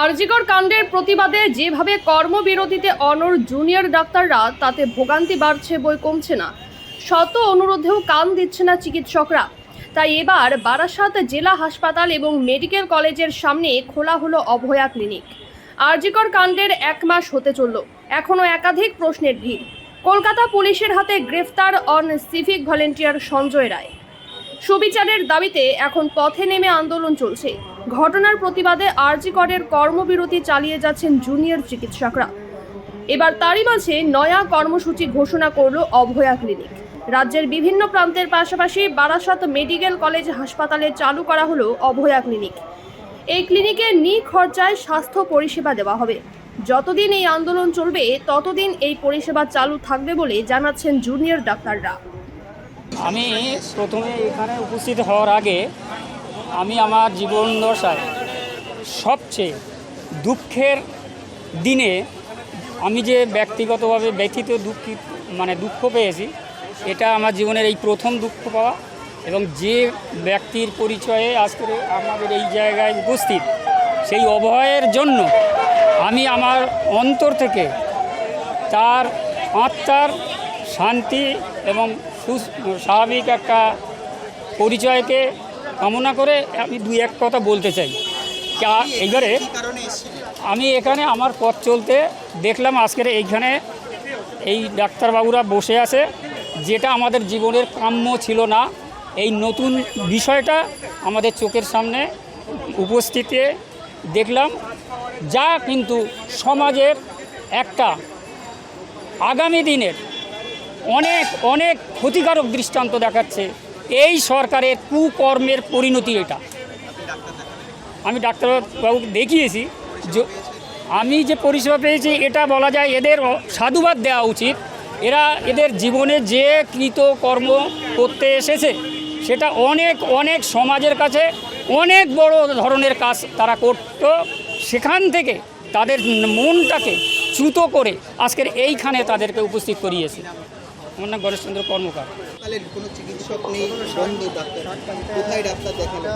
আরজিকর কাণ্ডের প্রতিবাদে যেভাবে কর্মবিরতিতে অনর জুনিয়র ডাক্তাররা, তাতে ভোগান্তি বাড়ছে বই কমছে না। শত অনুরোধেও কান দিচ্ছে না চিকিৎসকরা। তাই এবার বারাসাত জেলা হাসপাতাল এবং মেডিকেল কলেজের সামনে খোলা হলো অভয়া ক্লিনিক। আরজিকর কাণ্ডের এক মাস হতে চলল। এখনও একাধিক প্রশ্নের ভিড়। কলকাতা পুলিশের হাতে গ্রেফতার অন সিভিক ভলেন্টিয়ার সঞ্জয় রায়। সুবিচারের দাবিতে এখন পথে নেমে আন্দোলন চলছে। ঘটনার প্রতিবাদে আরজি করের কর্মবিরতি চালিয়ে যাচ্ছেন জুনিয়র চিকিৎসকরা। এবার তারই মাঝে নয়া কর্মসূচি ঘোষণা করল অভয়া ক্লিনিক। রাজ্যের বিভিন্ন প্রান্তের পাশাপাশি বারাসত মেডিকেল কলেজ হাসপাতালে চালু করা হলো অভয়া ক্লিনিক। এই ক্লিনিকে নিখরচায় স্বাস্থ্য পরিষেবা দেওয়া হবে। যতদিন এই আন্দোলন চলবে, ততদিন এই পরিষেবা চালু থাকবে বলে জানাচ্ছেন জুনিয়র ডাক্তাররা। আমি প্রথমে এখানে উপস্থিত হওয়ার আগে আমি আমার জীবন দশায় সবচেয়ে দুঃখের দিনে আমি যে ব্যক্তিগতভাবে ব্যথিত, দুঃখিত মানে দুঃখ পেয়েছি, এটা আমার জীবনের এই প্রথম দুঃখ পাওয়া এবং যে ব্যক্তির পরিচয়ে আজকে আমাদের এই জায়গায় উপস্থিত, সেই অভয়ের জন্য আমি আমার অন্তর থেকে তার আত্মার শান্তি এবং স্বাভাবিক একটা পরিচয়কে কামনা করে আমি দুই এক কথা বলতে চাই। এইবারে আমি এখানে আমার পথ চলতে দেখলাম আজকের এইখানে এই ডাক্তারবাবুরা বসে আছে, যেটা আমাদের জীবনের কাম্য ছিল না। এই নতুন বিষয়টা আমাদের চোখের সামনে উপস্থিতে দেখলাম। যা কিন্তু সমাজের একটা আগামী দিনের অনেক অনেক ক্ষতিকারক দৃষ্টান্ত দেখাচ্ছে। এই সরকারের কুকর্মের পরিণতি এটা। আমি ডাক্তারবাবু দেখিয়েছি যে আমি যে পরিষেবা পেয়েছি, এটা বলা যায় এদের সাধুবাদ দেওয়া উচিত। এরা এদের জীবনে যে কৃত কর্ম করতে এসেছে, সেটা অনেক অনেক সমাজের কাছে অনেক বড় ধরনের কাজ তারা করত। সেখান থেকে তাদের মনটাকে চ্যুত করে আজকের এইখানে তাদেরকে উপস্থিত করিয়েছে। আমার নাম গণেশচন্দ্র কর্মকার। হাসপাতালে কোনো চিকিৎসক নেই বন্ধ ডাক্তার। কোথায় ডাক্তার দেখালেন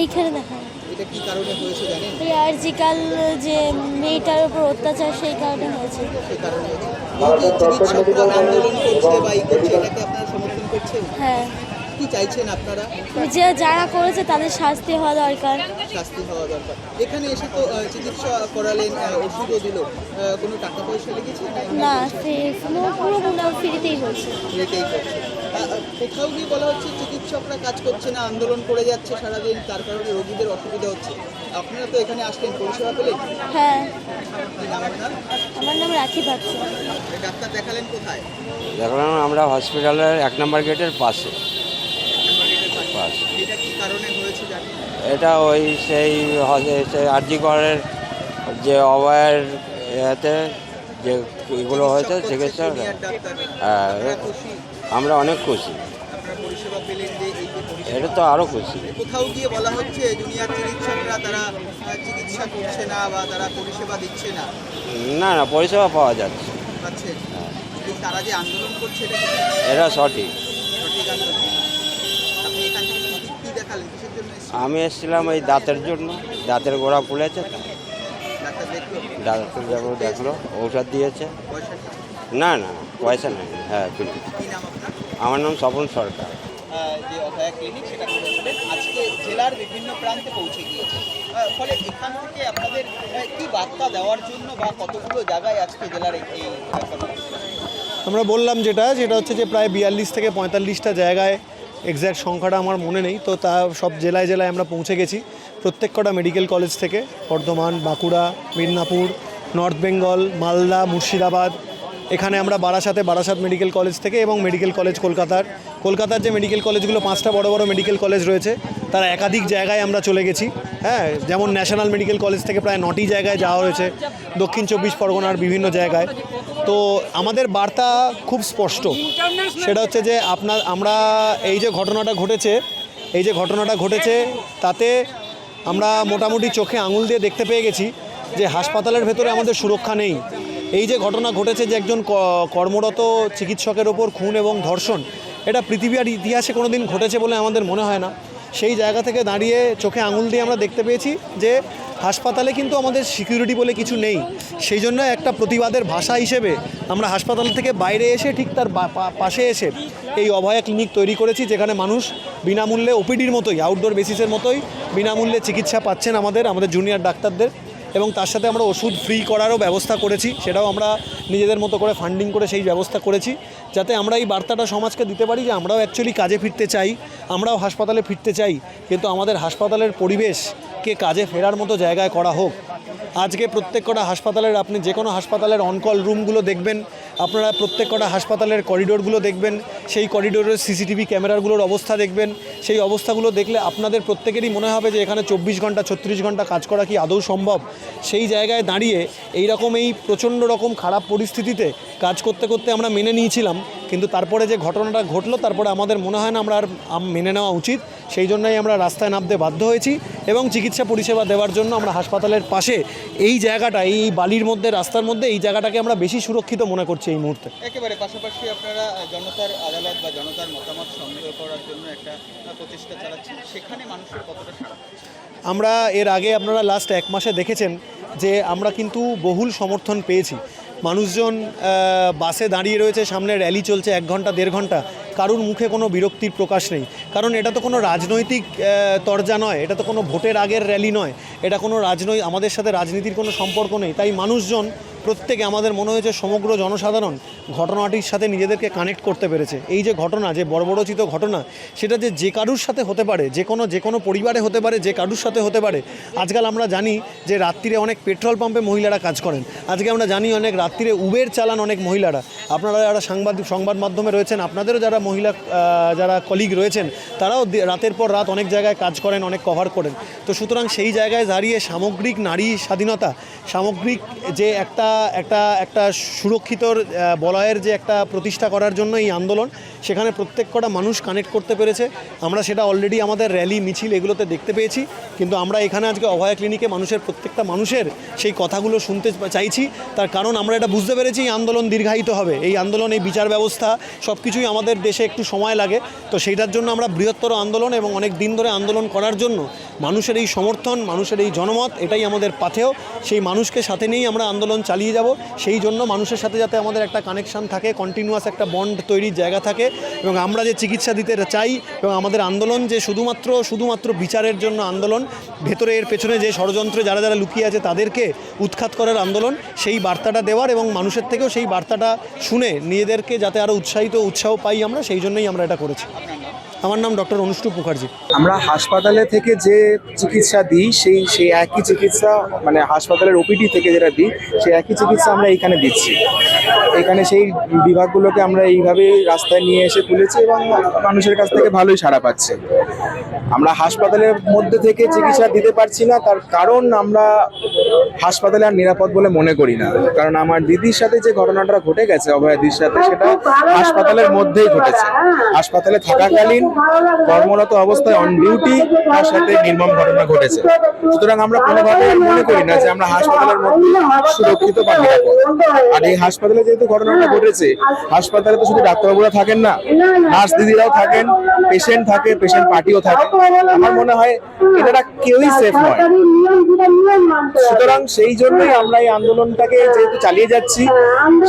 এইখানে দেখা এটা কি কারণে হয়েছে জানেন? এই আর্জিকাল যে মেয়েটার উপর অত্যাচার সেই কারণে হয়েছে। সেই কারণে হয়েছে। চিকিৎসকরা আন্দোলন করছে বা এই করছে এটাকে আপনারা সমর্থন করছেন? হ্যাঁ। কি চাইছেন আপনারা? যে যারা করেছে তাদের শাস্তি হওয়া দরকার। শাস্তি হওয়া দরকার। এখানে এসে তো চিকিৎসা করালেন ওষুধও দিল। কোনো টাকা পয়সা লেগেছে? না সে পুরো পুরো ফ্রিতেই হয়েছে আহ, কোথাও গিয়ে বলা হচ্ছে চিকিৎসকরা কাজ করছে না আন্দোলন করে যাচ্ছে সারাদিন তার কারণে রোগীদের অসুবিধা হচ্ছে। আপনারা তো এখানে আসলেন পরিষেবা পেলেন? হ্যাঁ। আমার নাম রাখি ডাক্তার দেখালেন কোথায়? দেখলাম আমরা হসপিটালের এক নম্বর গেটের পাশে। কারণে হয়েছে এটা ওই সেই সেই আরজিকরের যে অবয়ের এতে যে এগুলো হয়েছে চিকিৎসা হ্যাঁ। আমরা অনেক খুশি। এটা তো আরও খুশি। কোথাও গিয়ে বলা হচ্ছে জুনিয়র চিকিৎসকরা তারা চিকিৎসা করছে না বা তারা পরিষেবা দিচ্ছে না? না না পরিষেবা পাওয়া যাচ্ছে। তারা যে আন্দোলন করছে এটা এটা সঠিক। সঠিক আন্দোলন আপনি এখান থেকে কি- কি দেখালেন কিসের জন্য এসেছেন? আমি এসেছিলাম এই দাঁতের জন্য দাঁতের গোড়া ফুলেছে তো। ডাক্তার দেখল যাব দেখল ঔষধ দিয়েছে। না না পয়সা নেই হ্যাঁ ফ্রি কি নাম আপনার? আমার নাম স্বপন সরকার। যে অভয়া ক্লিনিক সেটা আজকে জেলার বিভিন্ন প্রান্তে পৌঁছে গিয়েছে। ফলে এখান থেকে আপনাদের কি বার্তা দেওয়ার জন্য বা কতগুলো জায়গায় আজকে জেলার এই এই আমরা বললাম যেটা যেটা হচ্ছে যে প্রায় বিয়াল্লিশ থেকে পঁয়তাল্লিশটা জায়গায় এক্স্যাক্ট সংখ্যাটা আমার মনে নেই, তো তা সব জেলায় জেলায় আমরা পৌঁছে গেছি। প্রত্যেক কটা মেডিকেল কলেজ থেকে, বর্ধমান, বাঁকুড়া, মিদনাপুর নর্থ বেঙ্গল মালদা, মুর্শিদাবাদ, এখানে আমরা বারাসাতে, বারাসাত মেডিকেল কলেজ থেকে এবং মেডিকেল কলেজ কলকাতার। কলকাতার যে মেডিকেল কলেজগুলো পাঁচটা বড় বড় মেডিকেল কলেজ রয়েছে, তার একাধিক জায়গায় আমরা চলে গেছি। হ্যাঁ যেমন ন্যাশনাল মেডিকেল কলেজ থেকে প্রায় নটি জায়গায় যাওয়া হয়েছে। দক্ষিণ চব্বিশ পরগনার বিভিন্ন জায়গায়। তো আমাদের বার্তা খুব স্পষ্ট। সেটা হচ্ছে যে আপনার, আমরা এই যে ঘটনাটা ঘটেছে, এই যে ঘটনাটা ঘটেছে, তাতে আমরা মোটামুটি চোখে আঙুল দিয়ে দেখতে পেয়ে গেছি যে হাসপাতালের ভেতরে আমাদের সুরক্ষা নেই। এই যে ঘটনা ঘটেছে যে একজন কর্মরত চিকিৎসকের ওপর খুন এবং ধর্ষণ, এটা পৃথিবীর ইতিহাসে কোনো দিন ঘটেছে বলে আমাদের মনে হয় না। সেই জায়গা থেকে দাঁড়িয়ে চোখে আঙুল দিয়ে আমরা দেখতে পেয়েছি যে হাসপাতালে কিন্তু আমাদের সিকিউরিটি বলে কিছু নেই। সেই জন্য একটা প্রতিবাদের ভাষা হিসেবে আমরা হাসপাতাল থেকে বাইরে এসে ঠিক তার পাশে এসে এই অভয়া ক্লিনিক তৈরি করেছি যেখানে মানুষ বিনামূল্যে ওপিডির মতোই আউটডোর বেসিসের মতোই বিনামূল্যে চিকিৎসা পাচ্ছেন আমাদের আমাদের জুনিয়র ডাক্তারদের। এবং তার সাথে আমরা ওষুধ ফ্রি করারও ব্যবস্থা করেছি, সেটাও আমরা নিজেদের মতো করে ফান্ডিং করে সেই ব্যবস্থা করেছি, যাতে আমরা এই বার্তাটা সমাজকে দিতে পারি যে আমরাও অ্যাকচুয়ালি কাজে ফিরতে চাই, আমরাও হাসপাতালে ফিরতে চাই, কিন্তু আমাদের হাসপাতালের পরিবেশকে কাজে ফেরার মতো জায়গায় করা হোক। আজকে প্রত্যেক কটা হাসপাতালের, আপনি যে কোনো হাসপাতালের অনকল রুমগুলো দেখবেন। আপনারা প্রত্যেক কটা হাসপাতালের করিডোরগুলো দেখবেন। সেই করিডোরের সিসিটিভি ক্যামেরাগুলোর অবস্থা দেখবেন। সেই অবস্থাগুলো দেখলে আপনাদের প্রত্যেকেরই মনে হবে যে এখানে চব্বিশ ঘণ্টা, ছত্রিশ ঘণ্টা কাজ করা কি আদৌ সম্ভব? সেই জায়গায় দাঁড়িয়ে এই রকম এই প্রচণ্ড রকম খারাপ পরিস্থিতিতে কাজ করতে করতে আমরা মেনে নিয়েছিলাম। কিন্তু তারপরে যে ঘটনাটা ঘটলো, তারপরে আমাদের মনে হয় না আমরা আর মেনে নেওয়া উচিত। সেই জন্যই আমরা রাস্তায় নামতে বাধ্য হয়েছি এবং চিকিৎসা পরিষেবা দেওয়ার জন্য আমরা হাসপাতালের পাশে এই জায়গাটা এই বালির মধ্যে রাস্তার মধ্যে এই জায়গাটাকে আমরা বেশি সুরক্ষিত মনে করছি এই মুহূর্তে। একেবারে পাশাপাশি আপনারা জনতার আদালত বা জনতার মতামত সংগ্রহ করার জন্য একটা প্রচেষ্টা চালাচ্ছেন। সেখানে মানুষের কতটা আমরা এর আগে আপনারা লাস্ট এক মাসে দেখেছেন যে আমরা কিন্তু বহুল সমর্থন পেয়েছি। মানুষজন বাসে দাঁড়িয়ে রয়েছে, সামনে র্যালি চলছে এক ঘণ্টা, দেড় ঘণ্টা। কারুর মুখে কোনো বিরক্তির প্রকাশ নেই। কারণ এটা তো কোনো রাজনৈতিক তরজা নয়, এটা তো কোনো ভোটের আগের র্যালি নয়। এটা কোনো রাজনৈ, আমাদের সাথে রাজনীতির কোনো সম্পর্ক নেই। তাই মানুষজন প্রত্যেকে আমাদের মনে হয়েছে সমগ্র জনসাধারণ ঘটনাটির সাথে নিজেদেরকে কানেক্ট করতে পেরেছে। এই যে ঘটনা, যে বর্বরচিত ঘটনা, সেটা যে যে কারুর সাথে হতে পারে, যে কোনো যে কোনো পরিবারে হতে পারে, যে কারুর সাথে হতে পারে, আজকাল আমরা জানি যে রাত্রিরে অনেক পেট্রোল পাম্পে মহিলারা কাজ করেন। আজকে আমরা জানি অনেক রাত্রিরে উবের চালান অনেক মহিলারা। আপনারা যারা সাংবাদিক, সংবাদ মাধ্যমে রয়েছেন, আপনাদেরও যারা মহিলা যারা কলিগ রয়েছেন, তারাও রাতের পর রাত অনেক জায়গায় কাজ করেন, অনেক কভার করেন। তো সুতরাং সেই জায়গায় দাঁড়িয়ে সামগ্রিক নারী স্বাধীনতা, সামগ্রিক যে একটা একটা একটা সুরক্ষিত আহ, বলয়ের যে একটা প্রতিষ্ঠা করার জন্য এই আন্দোলন সেখানে প্রত্যেক কটা মানুষ কানেক্ট করতে পেরেছে। আমরা সেটা অলরেডি আমাদের র্যালি মিছিল এগুলোতে দেখতে পেয়েছি। কিন্তু আমরা এখানে আজকে অভয়া ক্লিনিকে মানুষের প্রত্যেকটা মানুষের সেই কথাগুলো শুনতে চাইছি। তার কারণ আমরা এটা বুঝতে পেরেছি এই আন্দোলন দীর্ঘায়িত হবে। এই আন্দোলন এই বিচার ব্যবস্থা সব কিছুই আমাদের দেশে একটু সময় লাগে। তো সেইটার জন্য আমরা বৃহত্তর আন্দোলন এবং অনেক দিন ধরে আন্দোলন করার জন্য মানুষের এই সমর্থন মানুষের এই জনমত এটাই আমাদের পাথেও সেই মানুষকে সাথে নিয়েই আমরা আন্দোলন চালিয়ে যাব। সেই জন্য মানুষের সাথে যাতে আমাদের একটা কানেকশন থাকে কন্টিনিউয়াস একটা বন্ড তৈরির জায়গা থাকে এবং আমরা যে চিকিৎসা দিতে চাই এবং আমাদের আন্দোলন যে শুধুমাত্র শুধুমাত্র বিচারের জন্য আন্দোলন, ভেতরে এর পেছনে যে ষড়যন্ত্রে যারা যারা লুকিয়ে আছে তাদেরকে উৎখাত করার আন্দোলন, সেই বার্তাটা দেওয়ার এবং মানুষের থেকেও সেই বার্তাটা শুনে নিজেদেরকে যাতে আরও উৎসাহিত উৎসাহ পাই আমরা, সেই জন্যই আমরা এটা করেছি। আমার নাম ডক্টর অনুষ্ঠু মুখার্জি। আমরা হাসপাতালে থেকে যে চিকিৎসা দিই সেই সেই একই চিকিৎসা মানে হাসপাতালের ওপিডি থেকে যেটা দিই সেই একই চিকিৎসা আমরা এইখানে দিচ্ছি। এখানে সেই বিভাগগুলোকে আমরা এইভাবে রাস্তায় নিয়ে এসে তুলেছি এবং মানুষের কাছ থেকে ভালোই সাড়া পাচ্ছে। আমরা হাসপাতালের মধ্যে থেকে চিকিৎসা দিতে পারছি না তার কারণ আমরা হাসপাতালে আর নিরাপদ বলে মনে করি না। কারণ আমার দিদির সাথে যে ঘটনাটা ঘটে গেছে অভয়াদির সাথে সেটা হাসপাতালের মধ্যেই ঘটেছে। হাসপাতালে থাকাকালীন কর্মরত অবস্থায় অন ডিউটি তার সাথে নির্মম ঘটনা ঘটেছে। সুতরাং আমরা কোনোভাবে মনে করি না যে আমরা হাসপাতালের মধ্যে সুরক্ষিত বা আর এই হাসপাতালে যেহেতু ঘটনাটা ঘটেছে, হাসপাতালে তো শুধু ডাক্তারবাবুরা থাকেন না, নার্স দিদিরাও থাকেন পেশেন্ট থাকে পেশেন্ট পার্টিও থাকে। আমার মনে হয় এনারা কেউই সেফ নয়। সুতরাং সেই জন্যই আমরা এই আন্দোলনটাকে যেহেতু চালিয়ে যাচ্ছি,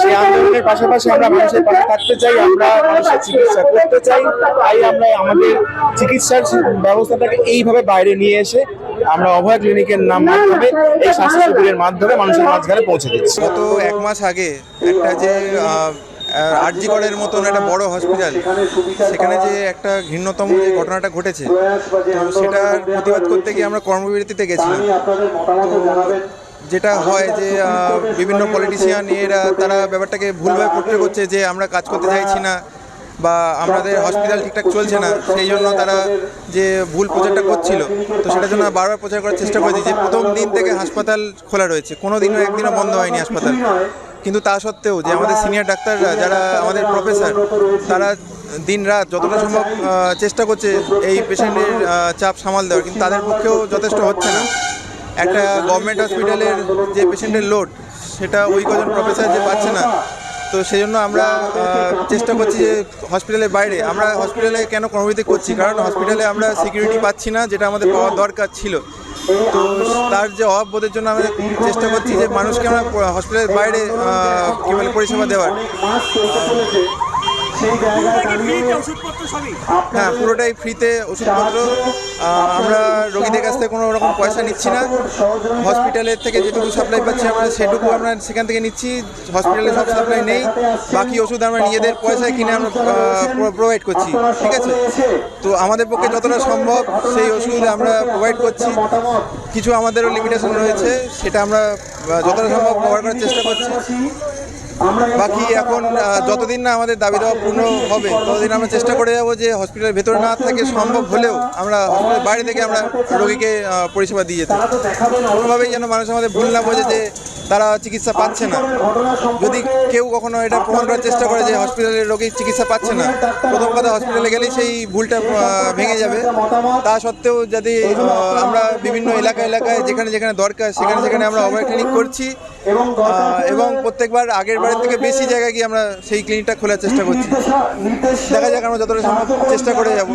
সেই আন্দোলনের পাশাপাশি আমরা মানুষের পাশে থাকতে চাই, আমরা মানুষের চিকিৎসা করতে চাই, তাই আমরা আমাদের চিকিৎসার ব্যবস্থাটাকে এইভাবে বাইরে নিয়ে এসে আমরা অভয় ক্লিনিকের নাম মাধ্যমে এই স্বাস্থ্য শিবিরের মাধ্যমে মানুষের মাঝখানে পৌঁছে দিচ্ছি। গত এক মাস আগে একটা যে আরজিগড়ের মতন একটা বড় হসপিটাল, সেখানে যে একটা ঘৃণ্যতম যে ঘটনাটা ঘটেছে, তো সেটার প্রতিবাদ করতে গিয়ে আমরা কর্মবিরতিতে গেছিলাম। যেটা হয় যে বিভিন্ন পলিটিশিয়ান এরা তারা ব্যাপারটাকে ভুলভাবে পোট্রে করছে যে আমরা কাজ করতে চাইছি না। বা আমাদের হসপিটাল ঠিকঠাক চলছে না, সেই জন্য তারা যে ভুল প্রচারটা করছিল, তো সেটার জন্য বারবার প্রচার করার চেষ্টা করেছি যে প্রথম দিন থেকে হাসপাতাল খোলা রয়েছে কোনো দিনও একদিনও বন্ধ হয়নি হাসপাতাল। কিন্তু তা সত্ত্বেও যে আমাদের সিনিয়র ডাক্তাররা, যারা আমাদের প্রফেসর তারা দিন রাত যতটা সম্ভব চেষ্টা করছে এই পেশেন্টের চাপ সামাল দেওয়ার। কিন্তু তাদের পক্ষেও যথেষ্ট হচ্ছে না। একটা গভর্নমেন্ট হসপিটালের যে পেশেন্টের লোড সেটা ওই কজন প্রফেসর যে পাচ্ছে না তো সেই জন্য আমরা চেষ্টা করছি যে হসপিটালের বাইরে, আমরা হসপিটালে কেন কর্মবিরতি করছি? কারণ হসপিটালে আমরা সিকিউরিটি পাচ্ছি না, যেটা আমাদের পাওয়ার দরকার ছিল। তো তার যে অভাববোধের জন্য আমরা চেষ্টা করছি যে মানুষকে আমরা হসপিটালের বাইরে কী বলে, পরিষেবা দেওয়ার। হ্যাঁ পুরোটাই ফ্রিতে ওষুধপত্র। আমরা রোগীদের কাছ থেকে কোনো রকম পয়সা নিচ্ছি না। হসপিটালের থেকে যেটুকু সাপ্লাই পাচ্ছি আমরা সেটুকু আমরা সেখান থেকে নিচ্ছি। হসপিটালে সব সাপ্লাই নেই। বাকি ওষুধ আমরা নিজেদের পয়সায় কিনে আমরা প্রোভাইড করছি। ঠিক আছে? তো আমাদের পক্ষে যতটা সম্ভব সেই ওষুধ আমরা প্রোভাইড করছি। কিছু আমাদেরও লিমিটেশন রয়েছে সেটা আমরা যতটা সম্ভব কভার করার চেষ্টা করছি। বাকি এখন যতদিন না আমাদের দাবি দেওয়া পূর্ণ হবে ততদিন আমরা চেষ্টা করে যাব যে হসপিটালের ভেতরে না থাকে সম্ভব হলেও আমরা হসপিটালের বাইরে থেকে আমরা রোগীকে পরিষেবা দিয়ে যেতে কোনোভাবেই যেন মানুষ আমাদের ভুল না বোঝে যে তারা চিকিৎসা পাচ্ছে না। যদি কেউ কখনো এটা প্রমাণ করার চেষ্টা করে যে হসপিটালের রোগী চিকিৎসা পাচ্ছে না, প্রথম কথা হসপিটালে গেলেই সেই ভুলটা ভেঙে যাবে। তা সত্ত্বেও যদি আমরা বিভিন্ন এলাকা, এলাকায় যেখানে যেখানে দরকার, সেখানে সেখানে আমরা অভয় ক্লিনিক করছি এবং প্রত্যেকবার আগের বারের থেকে বেশি জায়গায় গিয়ে আমরা সেই ক্লিনিকটা খোলার চেষ্টা করছি। দেখা যাক আমরা যতটা সম্ভব চেষ্টা করে যাব।